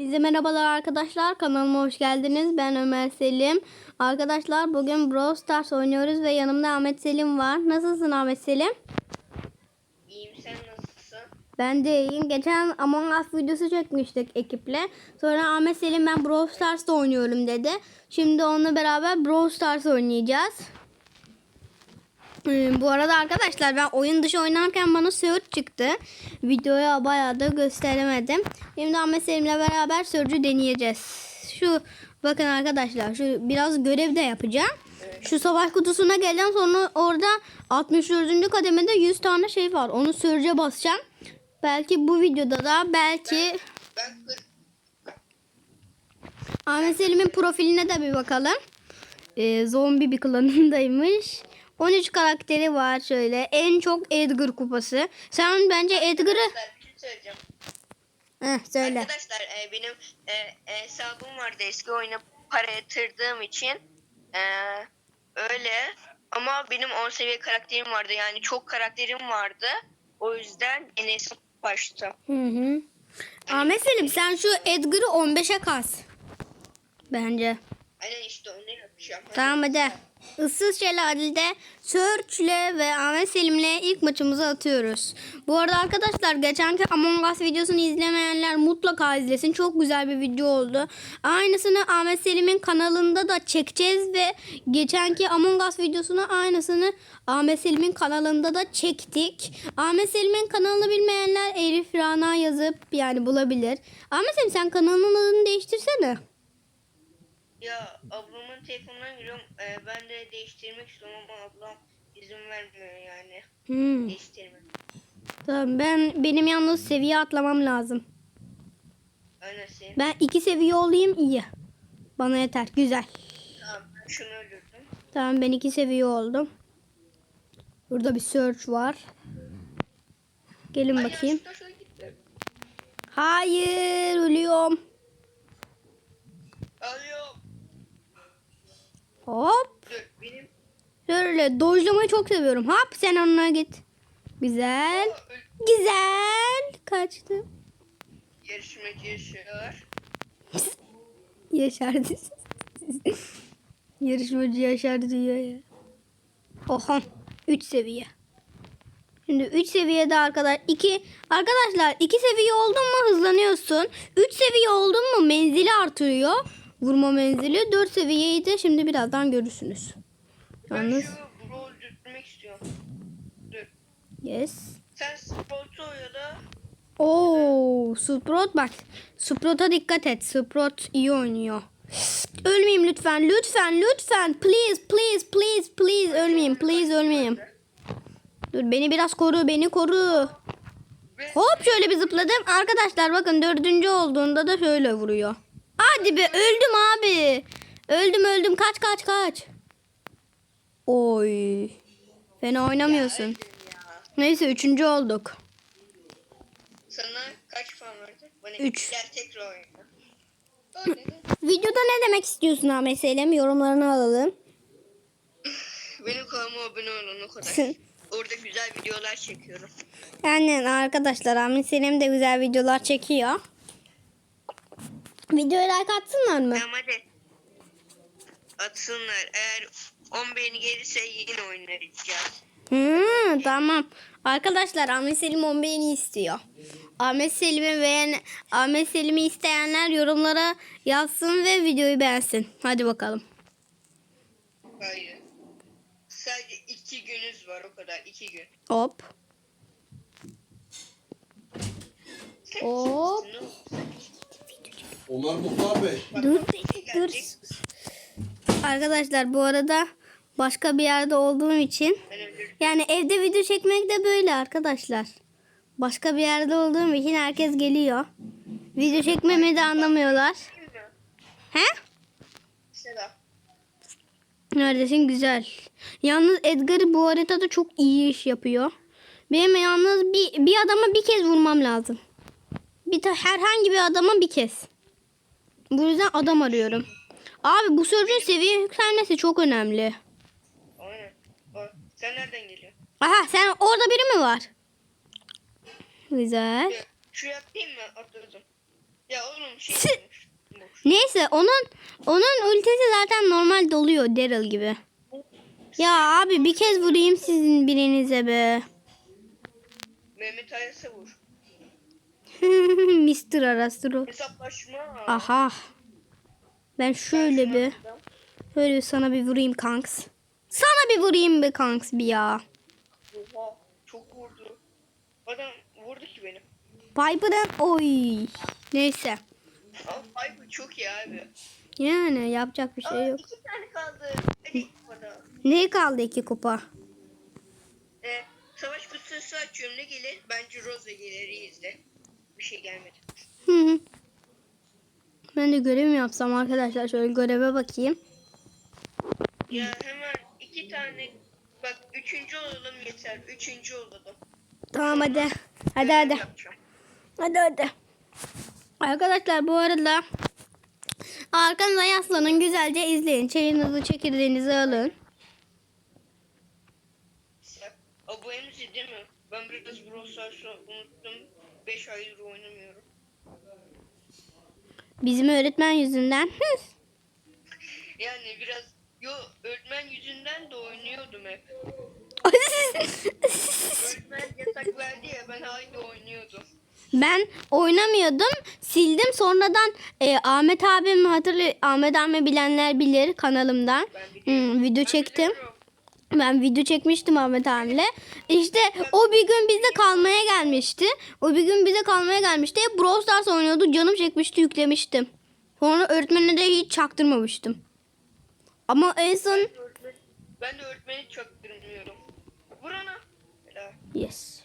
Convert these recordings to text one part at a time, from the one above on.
Size merhabalar arkadaşlar. Kanalıma hoş geldiniz. Ben Ömer Selim. Arkadaşlar bugün Brawl Stars oynuyoruz ve yanımda Ahmet Selim var. Nasılsın Ahmet Selim? İyiyim sen nasılsın? Ben de iyiyim. Geçen Among Us videosu çekmiştik ekiple. Sonra Ahmet Selim ben Brawl Stars'ta oynuyorum dedi. Şimdi onunla beraber Brawl Stars oynayacağız. Ee, Bu arada arkadaşlar ben oyun dışı oynarken bana Surge çıktı. Videoya bayağı da gösteremedim. Şimdi Ahmet Selim'le beraber Surge'ü deneyeceğiz. Şu bakın arkadaşlar şu biraz görev de yapacağım. Şu savaş kutusuna gelen sonra orada 64. kademede 100 tane şey var. Onu Surge'e basacağım. Belki bu videoda da belki Ben. Ahmet Selim'in profiline de bir bakalım. Ee, zombi bir klanındaymış. 13 karakteri var şöyle. En çok Edgar kupası. Sen bence Edgar'ı... Bir şey söyleyeceğim. Heh, söyle. Arkadaşlar e, benim e, e, hesabım vardı eski oyuna para yatırdığım için. E, öyle. Ama benim 10 seviye karakterim vardı. Yani çok karakterim vardı. O yüzden en hesap başta. Hı hı. Ahmet Selim sen şu Edgar'ı 15'e kas. Bence. Aynen işte onu yapacağım. Tamam hadi. Issız Şelale'de Search'le ve Ahmet Selim'le ilk maçımızı atıyoruz. Bu arada arkadaşlar geçenki Among Us videosunu izlemeyenler mutlaka izlesin. Çok güzel bir video oldu. Aynısını Ahmet Selim'in kanalında da çekeceğiz ve geçenki Among Us videosunu aynısını Ahmet Selim'in kanalında da çektik. Ahmet Selim'in kanalını bilmeyenler Elif Rana yazıp yani bulabilir. Ahmet Selim sen kanalının adını değiştirsene. Ya ablamın telefonuna giriyorum. E, ben de değiştirmek istiyorum ama ablam izin vermiyor yani. Hmm. Değiştirmek. Tamam ben benim yalnız seviye atlamam lazım. Senin. Ben iki seviye olayım iyi. Bana yeter. Güzel. Tamam ben şunu öldürdüm. Tamam ben iki seviye oldum. Burada bir search var. Gelin Ay, bakayım. Hayır ölüyorum. Alıyorum. Hop. Dur benim Şöyle dojlamayı çok seviyorum. Hop sen onunla git. Güzel. Güzel. Kaçtı. yarışmacı yaşıyor. Yaşardı. Yarışmacı Yaşar diyor ya. Oha. 3 seviye. Şimdi 3 seviyede arkadaş 2 arkadaşlar 2 seviye oldun mu hızlanıyorsun. 3 seviye oldun mu menzili artıyor. Vurma menzili 4 seviyeyi de şimdi birazdan görürsünüz. Ben Yalnız şu rol düzmek istiyorum. Dur. yes. Sen Sporto ya da Oo, Sprout bak. Sprout'a dikkat et. Sprout iyi oynuyor. Ölmeyeyim lütfen. Lütfen, lütfen. Please, please, please, please. Ölmeyeyim. Please ölmeyeyim. Dur beni biraz koru. Beni koru. Hop şöyle bir zıpladım. Arkadaşlar bakın dördüncü olduğunda da şöyle vuruyor. Hadi be öldüm abi. Öldüm öldüm. Kaç kaç kaç. Oy. Fena oynamıyorsun. ya. Neyse üçüncü olduk. Sana kaç puan verdi? Bana Üç. Tekrar oyna. Öyle de. Videoda ne demek istiyorsun Ahmet Selim? Yorumlarını alalım. Benim kanalıma abone olun o kadar. Orada güzel videolar çekiyorum. Aynen arkadaşlar Ahmet Selim de güzel videolar çekiyor. Videoya like atsınlar mı? Tamam hadi. Atsınlar. Eğer 10 beğeni gelirse yine oynayacağız. Hmm, tamam. Arkadaşlar Ahmet Selim 10 beğeni istiyor. Ahmet Selim'i beğen Ahmet Selim'i isteyenler yorumlara yazsın ve videoyu beğensin. Hadi bakalım. Hayır. Sadece 2 gününüz var o kadar. 2 gün. Hop. Hop. Onlar Muhtar Bey. Dur, dur. Arkadaşlar bu arada başka bir yerde olduğum için yani evde video çekmek de böyle arkadaşlar. Başka bir yerde olduğum için herkes geliyor. Video çekmemi de anlamıyorlar. He? Neredesin? Güzel. Yalnız Edgar bu haritada çok iyi iş yapıyor. Benim yalnız bir, bir adama bir kez vurmam lazım. Bir herhangi bir adama bir kez. Bu yüzden adam arıyorum. Abi bu sözcüğün seviye yükselmesi çok önemli. Aynen. Sen nereden geliyorsun? Aha sen orada biri mi var? Güzel. Şu yapayım mı? Oturdum. Ya oğlum şey. Boş. Neyse onun onun ultisi zaten normal doluyor Daryl gibi. Ya abi bir kez vurayım sizin birinize be. Mehmet Ayas'a vur. Mr. Arastro. Hesaplaşma. Aha. Ben şöyle bir şöyle bir sana bir vurayım kanks. Sana bir vurayım be kanks bir ya. Oha çok vurdu. Adam vurdu ki beni. Piper'ın oy. Neyse. Ama Piper çok iyi abi. Yani yapacak bir şey Aa, yok. iki tane kaldı. Hadi. Ne kaldı iki kupa? Ee, savaş kutusu açıyorum ne gelir? Bence Rosa gelir iyi izle. Şey gelmedi. Hı hı. Ben de görev mi yapsam arkadaşlar? Şöyle göreve bakayım. Ya hemen iki tane bak üçüncü olalım yeter. Üçüncü olalım. Tamam hadi. Hadi hadi. yapacağım. Hadi hadi. Arkadaşlar bu arada arkanıza yaslanın güzelce izleyin. Çayınızı çekirdeğinizi alın. Abonemizi değil mi? Ben biraz Brawl Stars'ı unuttum. 5 aydır oynamıyorum. Bizim öğretmen yüzünden. Yani biraz yo öğretmen yüzünden de oynuyordum hep. Öğretmen yasak verdi ya ben hala oynuyordum. ben oynamıyordum. Sildim. Sonradan e, Ahmet abim hatırlıyor. Ahmet abi bilenler bilir kanalımdan. Hmm, video Ben çektim. biliyorum. Ben video çekmiştim Ahmet abiyle. İşte o bir gün bizde kalmaya gelmişti. O bir gün bize kalmaya gelmişti. Hep Brawl Stars oynuyordu. Canım çekmişti yüklemiştim. Sonra öğretmenine de hiç çaktırmamıştım. Ama en son... Ben de öğretmeni çaktırmıyorum. Helal. Yes.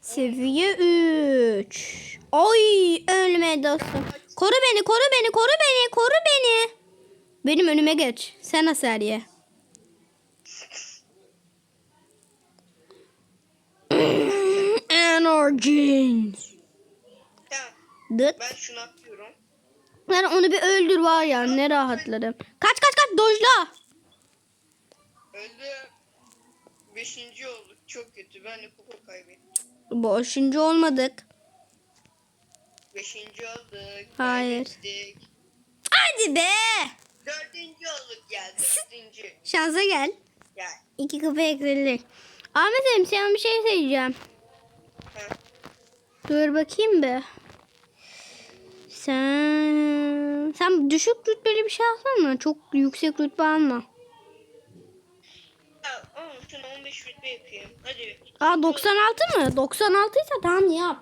Seviye 3. Oy ölme dostum. Koru beni koru beni koru beni koru beni. Benim önüme geç. Sen hasar ye. Ya Dıt. ben şunu atıyorum. Ben onu bir öldür var ya ne rahatlarım. Kaç kaç kaç dojla. Öldü. Beşinci olduk. Çok kötü. Ben de kupa kaybettim. Boşuncu olmadık. Beşinci olduk. Hayır. Kaybettik. Hadi be. Dördüncü olduk ya. Dördüncü. Şansa gel. Gel. İki kapı eksildik. Ahmet Elim sana bir şey söyleyeceğim. Dur bakayım be. Sen sen düşük rütbeli bir şey alsana. Çok yüksek rütbe alma. Ya oğlum şunu 15 rütbe yapayım. Hadi. Aa 96 mı? 96 ise tamam yap.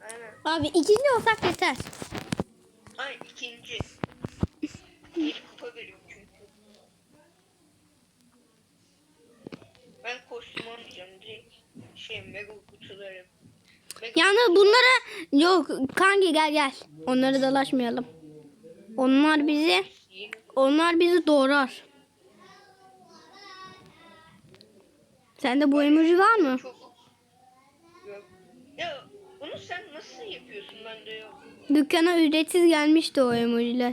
Aynen. Abi ikinci olsak yeter. Ay ikinci. Bir kupa veriyorum çünkü. Ben kostüm almayacağım direkt. Şey mega kutuları. Yalnız bunlara yok kanki gel gel. Onları dalaşmayalım. Onlar bizi onlar bizi doğrar. Sende bu emoji var mı? çok. Ya onu sen nasıl yapıyorsun bende yok. Dükkana ücretsiz gelmişti o emojiler.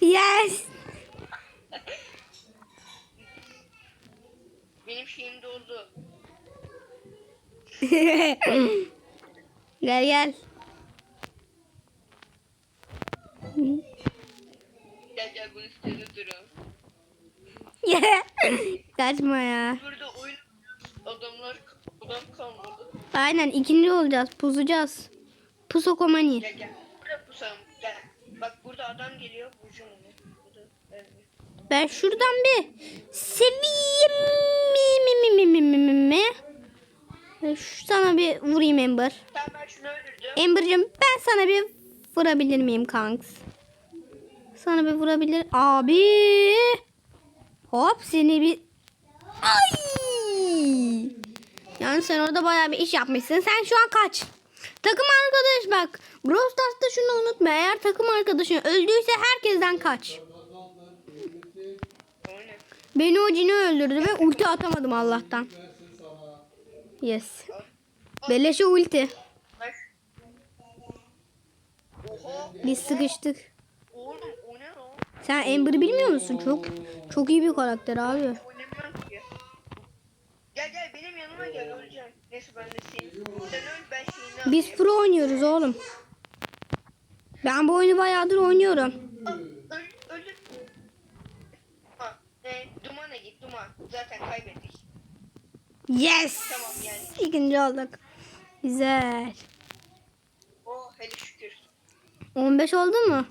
yes. Benim şeyim doldu. gel gel. Gel gel bunun üstünde durun. Kaçma ya. Burada oyun adamlar adam kalmadı. Aynen ikinci olacağız. Puzacağız. Pusokomani. Gel gel. Burada pusam gel. Bak burada adam geliyor. Vuracağım onu. Ben şuradan bir seveyim mi mi mi mi mi mi mi. Ben şu- Sana bir vurayım Ember. Tamam ben şunu. Ember'cim ben sana bir vurabilir miyim kanks? Sana bir vurabilir. Abi. Hop seni bir... Ay. Yani sen orada bayağı bir iş yapmışsın. Sen şu an kaç. Takım arkadaş bak. Brawl Stars'ta şunu unutma. Eğer takım arkadaşın öldüyse herkesten kaç. Beni o cini öldürdü ve ulti atamadım Allah'tan. Yes. Beleşe ulti. Biz sıkıştık. Sen Amber'ı bilmiyor musun? Çok çok iyi bir karakter abi. Gel gel benim yanıma gel öleceğim. Neyse ben de senin. Sen öl ben şeyini Biz pro oynuyoruz oğlum. Ben bu oyunu bayağıdır oynuyorum. Öl. Ha, e, dumana git duman. Zaten kaybettik. Yes. Tamam yani. İkinci olduk. Güzel. Oh hele şükür. 15 oldu mu?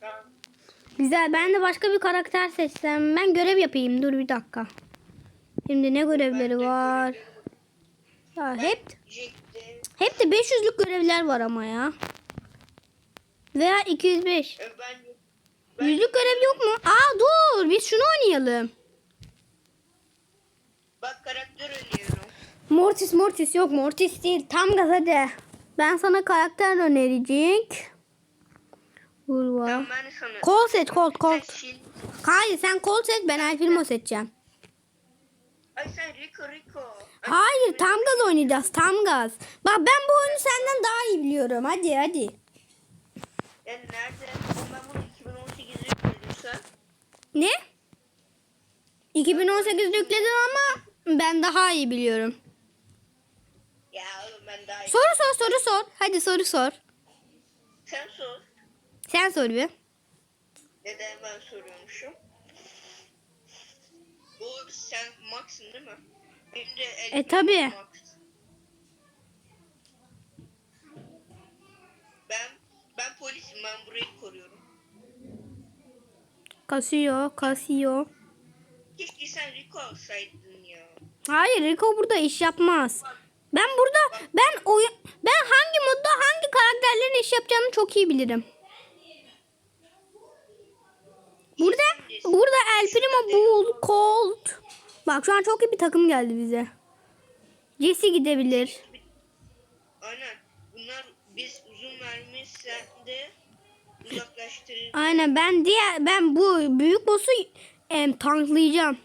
Tamam. Güzel. Ben de başka bir karakter seçsem. Ben görev yapayım. Dur bir dakika. Şimdi ne görevleri var? Ya hep Jack'te. hep de 500'lük görevler var ama ya. Veya 205. e, Ben Yüzlük görev yok mu? Aa dur. Biz şunu oynayalım. bak karakter ölüyorum. Mortis Mortis yok Mortis değil. Tam gaz hadi. Ben sana karakter önerecek. Vurva. Tamam. Kol seç kol kol. Hayır sen kol seç ben El Primo seçeceğim. Ay sen Rico Rico. Ay, Hayır tam gaz oynayacağız tam gaz. Bak ben bu oyunu senden daha iyi biliyorum. Hadi hadi. Yani nerede? Oğlum ben bunu 2018'de yükledim sen. Ne? 2018 yükledin ama ben daha iyi biliyorum. Ben daha iyi. Soru sor soru sor. Hadi soru sor. Sen sor. Sen sor bir. Neden ben soruyormuşum? Bu sen Max'ın değil mi? Benim de E, tabii. Max. Ben ben polisim ben burayı koruyorum. Kasıyor kasıyor. Keşke sen Rico alsaydın ya. Hayır Rico burada iş yapmaz. Ben burada ben oyun ben hangi modda hangi karakterlerin iş yapacağını çok iyi bilirim. Burada burada El Primo Bull Colt. Bak şu an çok iyi bir takım geldi bize. Jesse gidebilir. Aynen. Bunlar biz uzun mermi sen de uzaklaştırır. Aynen ben diğer ben bu büyük boss'u em, tanklayacağım.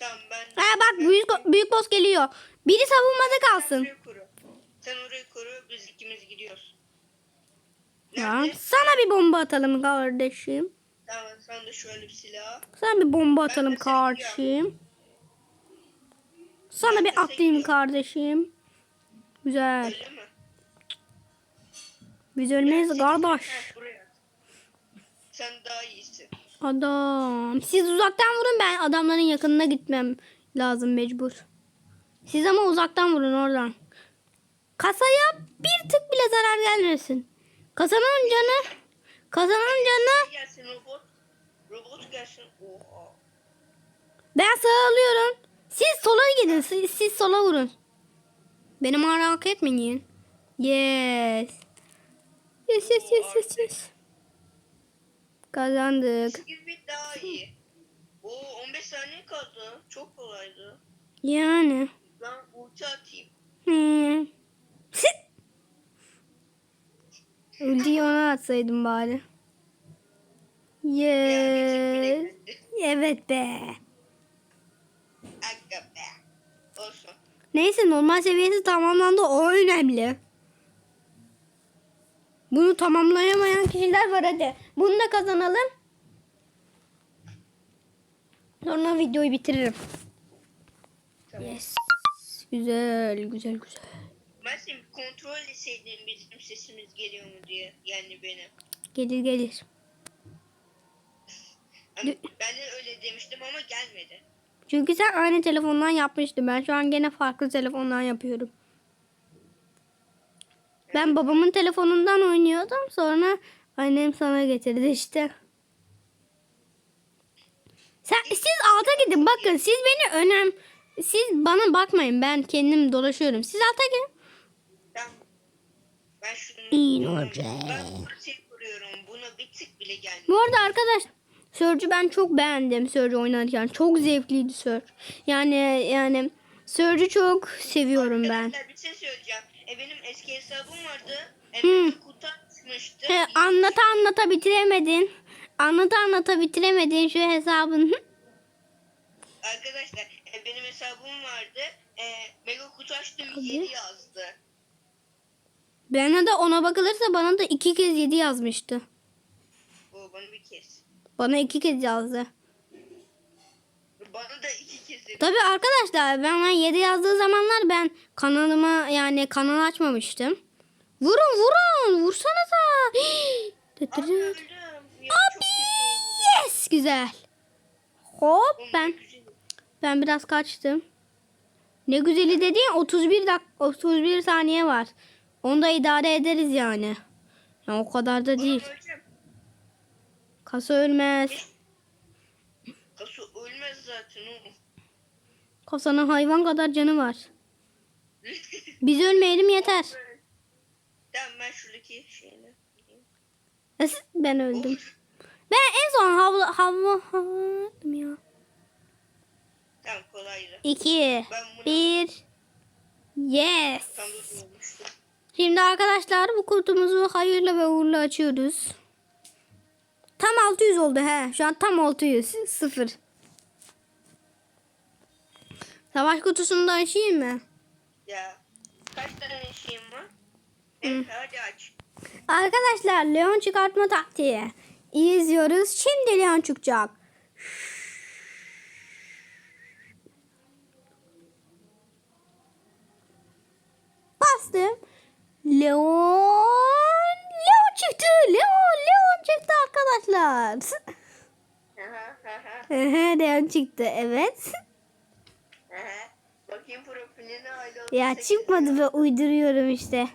Tamam ben Ha bak büyük büyük boss geliyor. Biri savunmada kalsın. Orayı koru. Sen orayı koru biz ikimiz gidiyoruz. Ya, Nerede? sana bir bomba atalım kardeşim. Tamam sen de şöyle bir silah. Sana bir bomba atalım de seni kardeşim. Sana Ben bir atlayayım seni- kardeşim. Güzel. Öyle mi? Biz ölmeyiz kardeş. Buraya. Sen daha iyisin. Adam. Siz uzaktan vurun ben adamların yakınına gitmem lazım mecbur. Siz ama uzaktan vurun oradan. Kasaya bir tık bile zarar gelmesin. Kasanın canı kasanın canı Gelsin robot. Robot gelsin. Oha. ben sağa alıyorum. Siz sola gidin. Siz, siz sola vurun. Beni merak etmeyin. Yes. Yes yes yes yes yes. Kazandık. 8 bit daha iyi. Oo 15 saniye kaldı. Çok kolaydı. Yani. Ben ulti atayım. Hmm. Ultiyi ona atsaydım bari. Yes. Evet be. Neyse normal seviyesi tamamlandı o önemli. Bunu tamamlayamayan kişiler var hadi. Bunu da kazanalım. Sonra videoyu bitiririm. Tamam. Yes. Güzel güzel güzel. Seni kontrol etseydin bizim sesimiz geliyor mu diye. Yani benim. Gelir gelir. Hani ben de öyle demiştim ama gelmedi. Çünkü sen aynı telefondan yapmıştın. Ben şu an gene farklı telefondan yapıyorum. Ben babamın telefonundan oynuyordum. Sonra annem sana getirdi işte. Sen, siz alta gidin. Bakın siz beni önem... Siz bana bakmayın. Ben kendim dolaşıyorum. Siz alta gidin. Ben, şunu... İyi bunu- olacak. Ben ulti kuruyorum. Buna bir tık bile gelmedi. Bu arada arkadaş Surge'ü ben çok beğendim Surge oynarken. Çok zevkliydi Surge. Yani yani Surge'ü çok seviyorum ben. Arkadaşlar bir şey söyleyeceğim. E, benim eski hesabım vardı. E, Hı. bir kutu açmıştı. He, anlata anlata bitiremedin. Anlata anlata bitiremedin şu hesabın. Hı. Arkadaşlar e, benim hesabım vardı. E, mega kutu açtım 7 yazdı. Bana da ona bakılırsa bana da iki kez yedi yazmıştı. O bana bir kez. Bana iki kez yazdı. Bana Tabii arkadaşlar ben 7 yazdığı zamanlar ben kanalıma yani kanal açmamıştım. Vurun vurun vursanıza. Abi öldüm. Oldu. yes güzel. Hop ben ben biraz kaçtım. Ne güzeli dediğin 31 dak 31 saniye var. Onu da idare ederiz yani. Ya o kadar da değil. Kasa ölmez. Kasu ölmez zaten oğlum. Kasanın hayvan kadar canı var. Biz ölmeyelim yeter. Tamam ben şuradaki şeyle. Ben öldüm. Ben en son havlu havlu havladım ya. Tamam kolaydı. 2 Ben bunu 1 Yes. Şimdi arkadaşlar bu kutumuzu hayırlı ve uğurlu açıyoruz. Tam 600 oldu he. Şu an tam 600. Sıfır. Savaş kutusunu da açayım mı? Ya kaç tane şeyim var? Evet hadi aç. Arkadaşlar Leon çıkartma taktiği. İzliyoruz. Şimdi Leon çıkacak. Bastım. Leon. Leon çıktı. Leon. Leon çıktı arkadaşlar. Leon çıktı. Evet. Bakayım profiline hala. Ya çıkmadı ve uyduruyorum işte.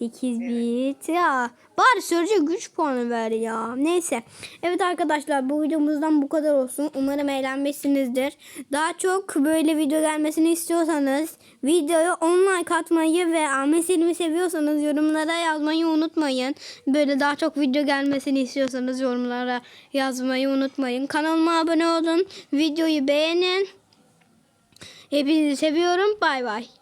8 bit ya. Bari Sörce güç puanı ver ya. Neyse. Evet arkadaşlar bu videomuzdan bu kadar olsun. Umarım eğlenmişsinizdir. Daha çok böyle video gelmesini istiyorsanız videoya 10 like atmayı ve Ahmet Selim'i seviyorsanız yorumlara yazmayı unutmayın. Böyle daha çok video gelmesini istiyorsanız yorumlara yazmayı unutmayın. Kanalıma abone olun. Videoyu beğenin. Hepinizi seviyorum. Bay bay.